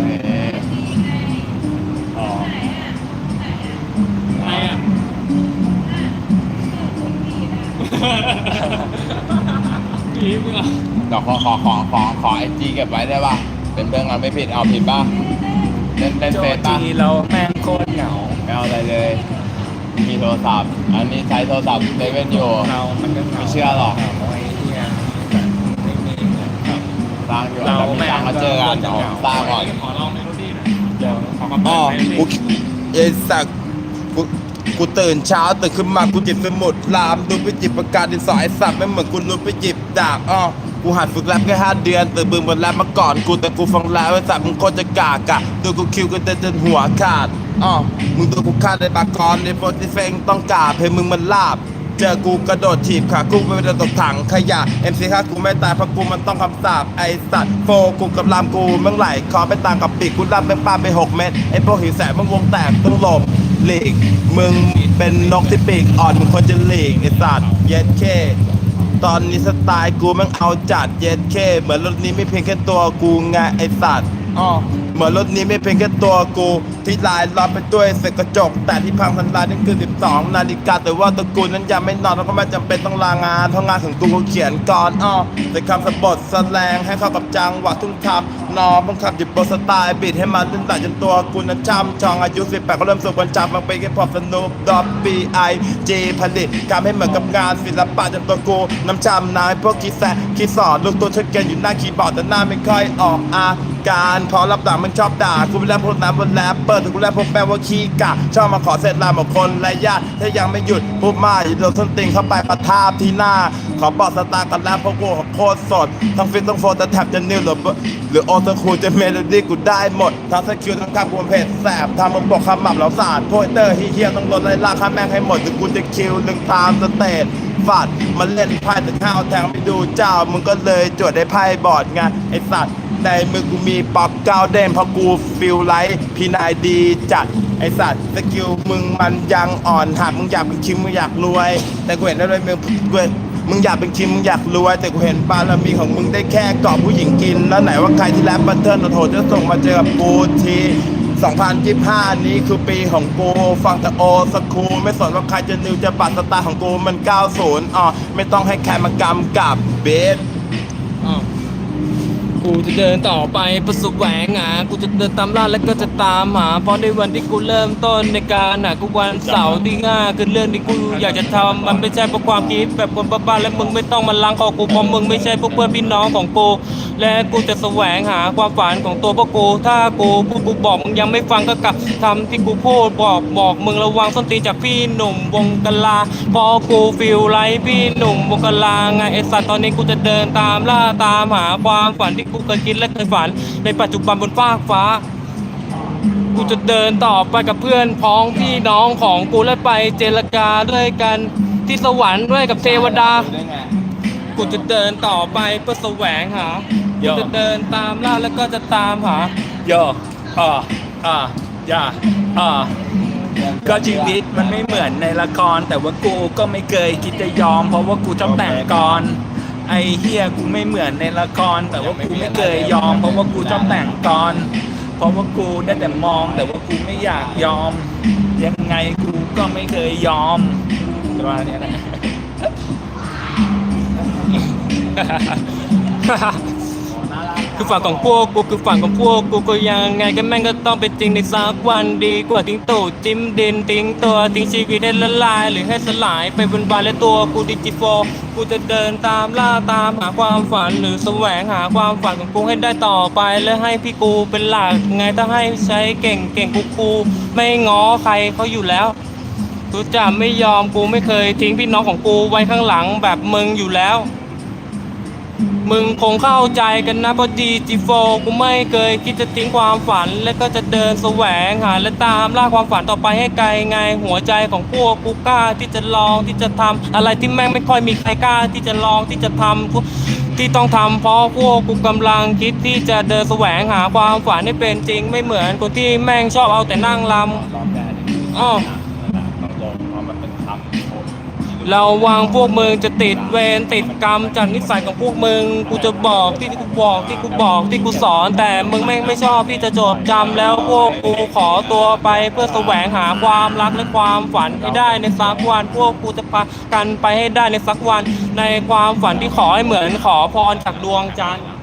พอปิดกล้องนี่อ๋อใครอะ ผีมึงอะเดี๋ยวขอขอขอขอขอไอจีเก็บไว้ได้ป่ะ เป็นเรื่องเราไม่ผิดเอาผิดป่ะเล่นเล่นโจเฟซป่ะจีเราแม่งโคตรเหงาไม่เอาอะไรเลย มีโทรศัพท์ อันนี้ใช้โทรศัพท์เซเว่นอยู่ เรามันก็เหงาไม่เชื่อหรอก เหงาไอ้เหี้ยไม่มีเงินครับ สร้างอยู่เราแล้วมีตังค์มาเจอกันแม่งก็เอาสร้างก่อนขอลองเมโลดี้หน่อยเดี๋ยวขอคำอ๋ตออบเมโลกูดี้เอยสักกูกูตื่นเช้าตื่นขึ้นมากูจิบสมุดลามดูไปจิบประกาศดินสอไอสัตว์ไม่เหมือนกูรู้ไปจิบดาบอ๋อกูหัดฝึกแรปแค่ห้าเดือนแต่บึงบนแรปมาก่อนกูแต่กูฟังแล้วไอสัตว์มึงโคตรจะกากอะดูกูคิวกันจนหัวขาดอ๋อมึงตัวกูฆ่าในบากรในโปรติเฟงต้องกราบให้มึงมันลาบ เจอกูกระโดดถีบขากูไปโดนตกถังขยะ MC ค่ากูไม่ตายเพราะกูมันต้องคำสาปไอสัตว์โฟกูกับลามกูเมื่อไหร่คอไม่ต่างกับปีกกูลามเป็นปลาไปหกเม็ดไอพวกหิวแสบมึงวงแตกต้องหลบหลีกมึงเป็นนกที่ปีกอ่อนมึงควรจะหลีกไอสัตว์เย็ดเคตอนนี้สไตล์กูม่งเอาจัดเย็ดเคเหมือนรถนี้ไม่เพียงแค่ตัวกูไงไอสัตว์อ้อ เหมือนรถนี้ไม่เพียงแค่ตัวกู ที่ลายล้อมไปด้วยเศษกระจก แต่ที่พังทลายนั่นคือ 12 นาฬิกาแต่ว่าตระกูลนั้นยังไม่นอนแล้วก็ไม่จำเป็นต้องลางานเพราะงานของกูเขียนก่อนอ้อแต่คำสะบดแสดงให้เข้ากับจังหวะทุ่งทำนอบังคับหยิบโปรสไตล์บิดให้มันลื่นไหลจนตัวกูนั้นช่ำชองอายุ18ก็เริ่มสุกวันจับมันเป็นแค่พอสนุปดอปปีไอจีผลิตทำให้เหมือนกับงานศิลปะจนตัวกูน้ำจำนายพวกคิดแซะคิดสอนลูกตัวชัดเกนอยู่หน้าคีย์บอร์ดแต่หน้าไม่ค่อยออกอาการเพอรับหลังมันชอบด่ากูไปแล้วพวกน้ำบนแรปเปิดถึงกูแล้วพวกแปลว่าขี้กะชอบมาขอเสร็จลามกคนและญาติถ้ายังไม่หยุดพูดมากอย่าโดนส้นตีนเข้าไปประทาบที่หน้า ขอบอกสตาร์กันแล้วเพราะกูโคตรสด ทั้งฟิตทั้งโฟนแต่แทบจะนิวหรือหรือโอตคูจะเมโลดี้กูได้หมด ทั้งสกิลทั้งการบวเพจแสบทำมึงบอกคำหมับแล้วสาดโพยเตอร์เฮียต้องลดไล่ล่าค่าแม่งให้หมดถึงกูจะคิวลึงตามสเตจฟาดมันเล่นไพ่แต่ข้าวแทงไปดูเจ้า มึงก็เลยจวดได้ไพ่บอร์ดไงไอสัตว์ในมือกูมีป๊อปก้าวเด้งเพราะกูฟิลไลท์พี่นายดีจัดไอสัตว์สกิลมึงมันยังอ่อนหักมึงอยากเป็นคิมมึงอยากรวย แต่กูเห็นได้เลยมึงกูเห็น มึงอยากเป็นคิมมึงอยากรวยแต่กูเห็นบารมีของมึงได้แค่เกาะผู้หญิงกิน แล้วไหนว่าใครที่แรปบัตเทิลโถจะส่งมาเจอกับกูที2025 นี้คือปีของกู ฟังแต่โอสคูลไม่สนว่าใครจะนิวจะปัดสตล์ของกูมัน 90อ๋อไม่ต้องให้ใครมากำกับเบส กูจะเดินต่อไปประสบแหวงหากูจะเดินตามล่าและก็จะตามหาเพราะในวันที่กูเริ่มต้นในการหากูวันเสาร์ที่ห้าคือเรื่องที่กูอยากจะทำมันไม่ใช่เพราะความคิดแบบคนบ้าๆและมึงไม่ต้องมาล้างคอกูเพราะมึงไม่ใช่พวกเพื่อนพี่น้องของกูและกูจะแสวงหาความฝันของตัวพวกกูถ้ากูพูดกูบอกมึงยังไม่ฟังก็กลับทำที่กูพูดบอกบอกมึงระวังส้นตีนจากพี่หนุ่มวงกลาเพอกูฟิลไลท์พี่หนุ่มวงกลาไงไอสัตว์ตอนนี้กูจะเดินตามล่าตามหาความฝันที่กูเคยคิดและเคยฝัน ในปัจจุบันบนฟากฟ้า กูจะเดินต่อไปกับเพื่อนพ้องพี่น้องของกูและไปเจรจาด้วยกันที่สวรรค์ด้วยกับเทวดา กูจะเดินต่อไปเพื่อแสวงหาโยกูจะเดินตามล่าแล้วก็จะตามหาโยอ่าอ่าอย่าอ่าก็ชีวิตมันไม่เหมือนในละคร แต่ว่ากูก็ไม่เคยคิดจะยอม เพราะว่ากูชอบแต่งกร ไอเฮียกูไม่เหมือนในละคร แต่ว่ากูไม่เคยยอม เพราะว่ากูชอบแต่งกรเพราะว่ากูได้แต่มองแต่ว่ากูไม่อยากยอม ยังไงกูก็ไม่เคยยอมประมาณเนี้ยนะ คือฝั่งของพวกกูคือฝั่งของพวกกูก็ยังไงก็แม่งก็ต้องเป็นจริงในสักวันดีกว่าทิ้งตูดจิ้มดินทิ้งตัวทิ้งชีวิตให้ละลาย หรือให้สลายไปบนบานและตัวกูดิจิโฟกูจะเดินตามล่าตามหาความฝันหรือแสวงหาความฝันของกูให้ได้ต่อไปและให้พี่กูเป็นหลักไงถ้าให้ใช้เก่งเก่งกูกูไม่ง้อใครเขาอยู่แล้วกูจะไม่ยอมกูไม่เคยทิ้งพี่น้องของกูไว้ข้างหลังแบบมึงอยู่แล้ว มึงคงเข้าใจกันนะเพราะดีจีโฟกูไม่เคยคิดจะทิ้งความฝัน และก็จะเดินแสวงหาและตามล่าความฝันต่อไปให้ไกลไง หัวใจของพวกกูกล้าที่จะลองที่จะทำอะไรที่แม่งไม่ค่อยมีใครกล้าที่จะลองที่จะทำกูที่ต้องทำเพราะพวกกูกำลังคิดที่จะเดินแสวงหาความฝันให้เป็นจริง ไม่เหมือนคนที่แม่งชอบเอาแต่นั่งลำอบแรกนี่อ้อต้องลง เราะมันเป็นคำโคตรเราวางพวกมึงจะติดเวรติดกรรมจากนิสัยของพวกมึง กูจะบอกที่กูบอกที่กูบอกที่กูสอน แต่มึงแม่งไม่ชอบที่จะจดจำแล้วพวกกูขอตัวไปเพื่อแสวงหาความรักและความฝันให้ได้ในสักวัน พวกกูจะพากันไปให้ได้ในสักวัน ในความฝันที่ขอให้เหมือนขอพรจากดวงจันทร์